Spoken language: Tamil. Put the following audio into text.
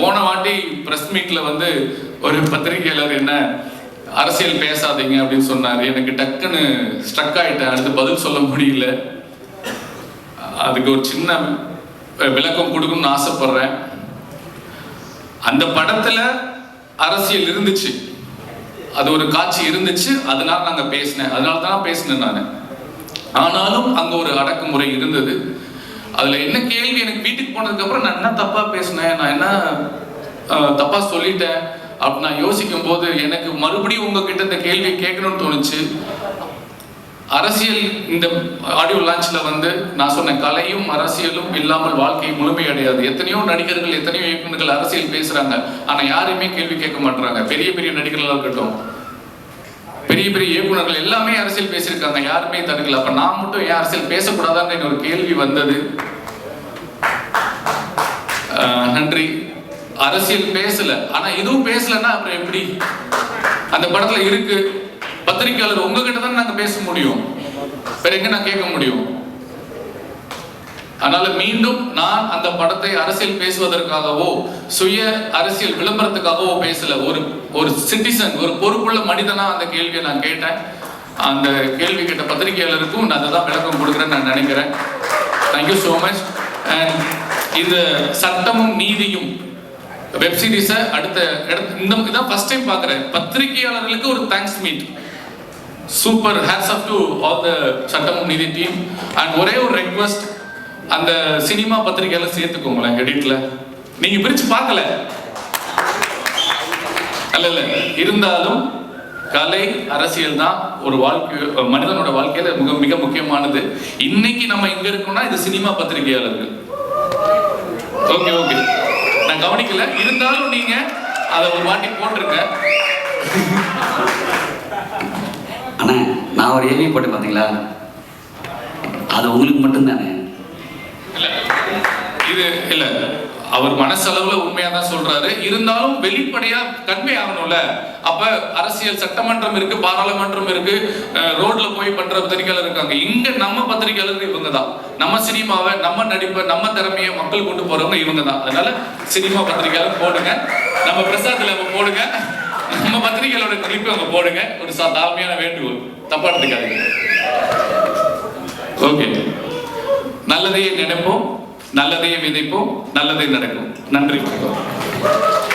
போன வாட்டி பிரஸ் மீட்ல வந்து ஒரு பத்திரிகையாளர் என்ன அரசியல் பேசாதீங்க அப்படின்னு சொன்னார். எனக்கு டக்குன்னு ஸ்ட்ரக் ஆயிட்டேன். அடுத்து பதில் சொல்ல முடியல. அதுக்கு ஒரு சின்ன விளக்கம் கொடுக்கணும்னு ஆசைப்படுறேன். அந்த படத்துல அரசியல் இருந்துச்சு. அது ஒரு காட்சி இருந்துச்சு. அதனால நாங்க பேசினேன். அதனால தான் பேசினேன் நான். ஆனாலும் அங்க ஒரு அடக்குமுறை இருந்தது. அதுல என்ன கேள்வி எனக்கு வீட்டுக்கு போனதுக்கு அப்புறம் நான் என்ன தப்பா பேசினேன்? நான் என்ன தப்பாக தப்பா சொல்லிட்டேன்? அப்படி நான் யோசிக்கும் போது எனக்கு மறுபடியும் உங்ககிட்ட இந்த கேள்வியை கேட்கணும்னு தோணுச்சு. அரசியல் இந்த ஆடியோ லான்ச்ல வந்து நான் சொன்னேன் கலையும் அரசியலும் இல்லாமல் வாழ்க்கை முழுமையடையாது எத்தனையோ நடிகர்கள் எத்தனையோ இயக்குநர்கள் அரசியல் பேசுறாங்க. ஆனா யாருமே கேள்வி கேட்க மாட்டுறாங்க பெரிய பெரிய நடிகர்களாக இருக்கட்டும் பெரிய பெரிய இயக்குநர்கள் எல்லாமே அரசியல் பேசியிருக்காங்க. யாருமே தடுக்கல அப்ப நான் மட்டும் ஏன் அரசியல் பேசக்கூடாதான்னு ஒரு கேள்வி வந்தது. நன்றி. அரசியல் பேசல. ஆனா இதுவும் பேசலன்னா அப்புறம் எப்படி? அந்த படத்துல இருக்கு. பத்திரிக்கையாளர் உங்ககிட்ட தான் நாங்க பேச முடியும். வேற எங்க நான் கேட்க முடியும்? அதனால மீண்டும் நான் அந்த படத்தை அரசியல் பேசுவதற்காகவோ சுய அரசியல் விளம்பரத்துக்காகவோ பேசல. ஒரு ஒரு சிட்டிசன் ஒரு பொறுப்புள்ள மனிதனா அந்த கேள்வியை நான் கேட்டேன். அந்த கேள்வி கேட்ட பத்திரிகையாளருக்கும் நான் அதை தான் விளக்கம் கொடுக்குறேன்னு நான் நினைக்கிறேன். தேங்க்யூ ஸோ மச் அண்ட் இந்த சட்டமும் நீதியும் வெப் சீரிஸை அடுத்த இடத்து இந்த இதான் ஃபர்ஸ்ட் டைம் பார்க்குறேன் பத்திரிகையாளர்களுக்கு ஒரு thanks meet super hats off to all the சட்டமும் நீதி டீம் அண்ட் ஒரே ஒரு ரெக்வஸ்ட் அந்த சினிமா பத்திரிகையில சேர்த்துக்கோங்களேன் எடிட்ல நீங்க பிரிச்சு பார்க்கல. அல்ல இல்ல. இருந்தாலும் கலை அரசியல் தான் ஒரு வாழ்க்கை மனிதனோட வாழ்க்கையில மிக மிக முக்கியமானது. இன்னைக்கு நம்ம இங்க இருக்கோம்னா இது சினிமா பத்திரிகையாளர்கள். ஓகே ஓகே நான் கவனிக்கல. இருந்தாலும் நீங்க அதை ஒரு வாட்டி போட்டிருக்க அண்ணா நான் ஒரு ஏவி போட்டு பார்த்தீங்களா அது உங்களுக்கு மட்டும்தானே? இது இல்ல அவர் மனசளவுல உண்மையா தான் சொல்றாரு. இருந்தாலும் வெளிப்படையா கன்வே ஆகணும்ல. அப்ப அரசியல் சட்டமன்றம் இருக்கு பாராளுமன்றம் இருக்கு ரோட்ல போய் பண்ற பத்திரிகையாளர் இருக்காங்க. இங்க நம்ம பத்திரிகையாளர் இவங்க தான் நம்ம சினிமாவை நம்ம நடிப்பை நம்ம திறமையை மக்கள் கொண்டு போறவங்க இவங்க தான் அதனால சினிமா பத்திரிகையாளர் போடுங்க. நம்ம பிரசாத்ல போடுங்க. நம்ம பத்திரிகையாளரோட குறிப்பு அங்க போடுங்க. ஒரு சா தாழ்மையான வேண்டுகோள். தப்பா எடுத்துக்காதீங்க. ஓகே. நல்லதையே நினைப்போம். நல்லதையே விதைப்போம் நல்லதே நடக்கும். நன்றி வணக்கம்.